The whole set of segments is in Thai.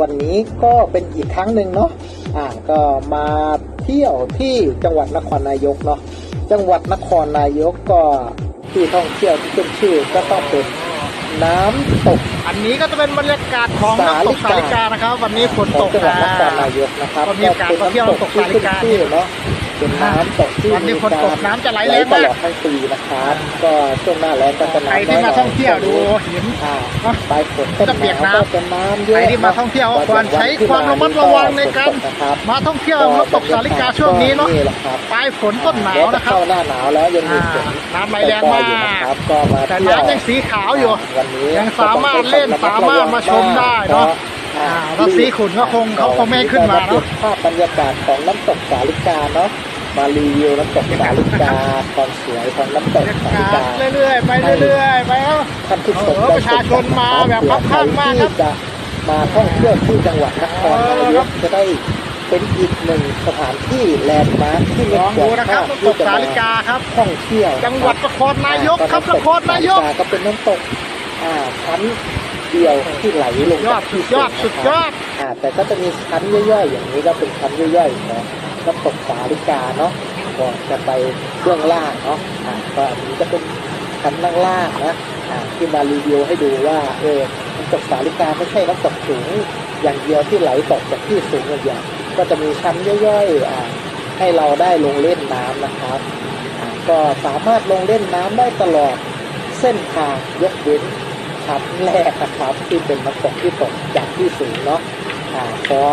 วันนี้ก็เป็นอีกครั้งหนึ่งเนาะ อ่า ก็มาเที่ยวที่จังหวัดนครนายกเนาะ จังหวัดนครนายกก็ที่ท่องเที่ยวที่ขึ้นชื่อก็ต้องเป็นน้ำตก อันนี้ก็จะเป็นบรรยากาศของน้ำตกสาลิกานะครับ วันนี้ฝนขตองกจังหวัดนอ่าครนายกนะครับก็มีโอกาสมาเที่ยวน้ำตกสาลิกาที่ขึ้นชื่อเนาะ เป็นน้ำตกที่วันนี้ฝนตกน้ำจะไหลแรงตมาก ลอดทั้งปีนะครับ ก็ช่วงหน้าแล้งก็จะใครน้ำน้ที่อยหน่มาอยท่องเที่ยวดูเห็นอ่าเนอะปลายฝนต้นจะเปียกหนาวน้ำก็จะน้ำเยอะใครที่มาท่องเที่ยวก็ควรใช้ความระมัดระวังในการนะครับมาท่องเที่ยวน้ำตกสาลิกาช่วงนี้เนาะนี่แหละครับ ปลายฝนต้นหนาวนะครับ เข้าหน้าหนาวแล้วยังมีฝนอ่าน้ำไหลแรงมากอยู่นะครับก็มาแต่เที่ยวน้ำยังสีขาวอยู่ วันนี้ยังสามารถเล่นสามารถมาชมได้เนอะอ่าถ้าสีขุ่นก็คงเขาคงไม่ให้ขึ้นมาเนอะก็ภาพบรรยากาศของน้ำตกสาลิกาเนาะ มารีวิวน้ำตกสาลิกาความสวยของน้ำตกสาลิกาเรื่อยๆไปเรื่อยๆไปแล้วท่านผู้ชมเออประชาชนมาแบบคับข้างมากครับที่จะมาท่องเที่ยวที่จังหวัดนครนายกจะได้เป็นอีกหนึ่งสถานที่แลนด์มาร์คที่ลไม่องควดูรนะพครัลาบดน้ำตที่กจะสามาลิกาครับท่องเที่ยว จังหวัดนครนายกครับนครนายกก็เป็นน้ำตกอ่าชั้นเดียวที่ไหลลงยอดสุดยอดสุดยอดอ่าแต่ก็จะมีชั้นย่อยๆ อย่างนี้ก็เป็นชั้นย่อยๆของ น้ำตกสาลิกาเนาะก่อนจะไปเบื้องล่างเนาะอ่าก็อันนี้จะเป็นชั้นล่างๆนะอ่าที่มารีวิวให้ดูว่าเออน้ำตกสาลิกาไม่ใช่น้ำตกสูงอย่างเดียวที่ไหลตกจากที่สูงอย่างเดียวก็จะมีชั้นย่อยๆอ่าให้เราได้ลงเล่นน้ำนะครับอ่าก็สามารถลงเล่นน้ำได้ตลอดเส้นทางยกเว้นชั้นแรกนะครับ ที่เป็นน้ำตกที่ตกจากที่สูงเนาะอ่าเพราะ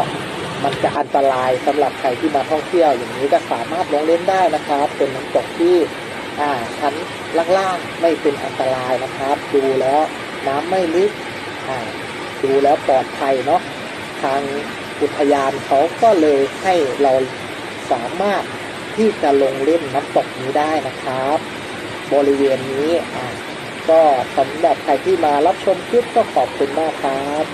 มันจะอันตรายสำหรับใครที่มาท่องเที่ยวอย่างนี้ก็สามารถลงเล่นได้นะครับ เป็นน้ำตกที่อ่าชั้นล่างๆไม่เป็นอันตรายนะครับ ดูแล้วน้ำไม่ลึกอ่าดูแล้วปลอดภัยเนาะทางอุทยานเขาก็เลยให้เราสามารถที่จะลงเล่นน้ำตกนี้ได้นะครับ บริเวณนี้อะก็สำหรับใครที่มารับชมคลิปก็ขอบคุณมากครับ